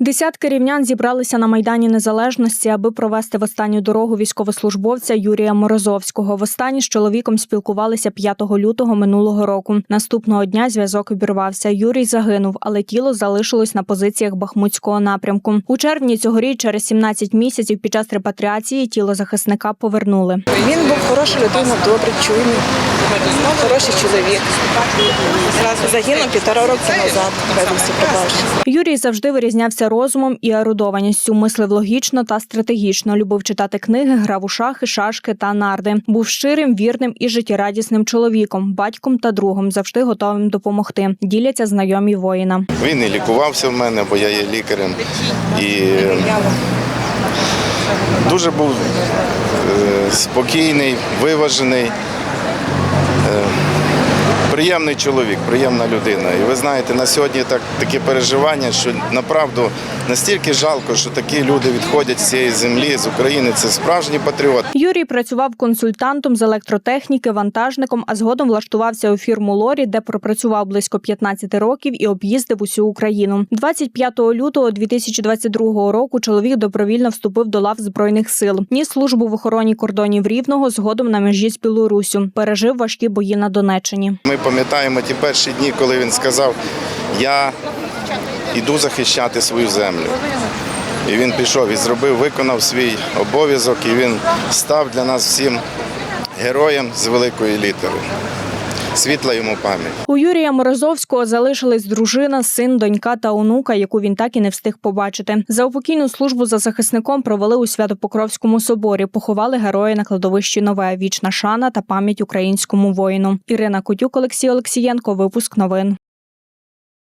Десятки рівнян зібралися на майдані незалежності, аби провести в останню дорогу військовослужбовця Юрія Морозовського. Востаннє з чоловіком спілкувалися 5 лютого минулого року. Наступного дня зв'язок обірвався. Юрій загинув, але тіло залишилось на позиціях Бахмутського напрямку. У червні цьогоріч, через 17 місяців, під час репатріації тіло захисника повернули. Він був хороша людина, добрий, чуйний, хороший чоловік. Загинув півтора року назад, безвісті. Юрій завжди вирізнявся розумом і ерудованістю, мислив логічно та стратегічно. Любив читати книги, грав у шахи, шашки та нарди. Був щирим, вірним і життєрадісним чоловіком, батьком та другом, завжди готовим допомогти. Діляться знайомі воїна. Він і лікувався в мене, бо я є лікарем. І е, дуже був е, спокійний, виважений, е, приємний чоловік, приємна людина. І ви знаєте, на сьогодні так, таке переживання, що направду настільки жалко, що такі люди відходять з цієї землі, з України. Це справжній патріот. Юрій працював консультантом з електротехніки, вантажником, а згодом влаштувався у фірму Лорі, де пропрацював близько 15 років і об'їздив усю Україну. 25 лютого 2022 року чоловік добровільно вступив до лав збройних сил. Ніс службу в охороні кордонів Рівного, згодом на межі з Білоруссю. Пережив важкі бої на Донеччині. Ми пам'ятаємо ті перші дні, коли він сказав: Я йду захищати свою землю. І він пішов і зробив, виконав свій обов'язок, і він став для нас всім героєм з великої літери. Світла йому пам'ять. У Юрія Морозовського залишились дружина, син, донька та онука, яку він так і не встиг побачити. За упокійну службу за захисником провели у Свято-Покровському соборі. Поховали героя на кладовищі Нове. Вічна шана та пам'ять українському воїну. Ірина Котюк, Олексій Олексієнко. Випуск новин.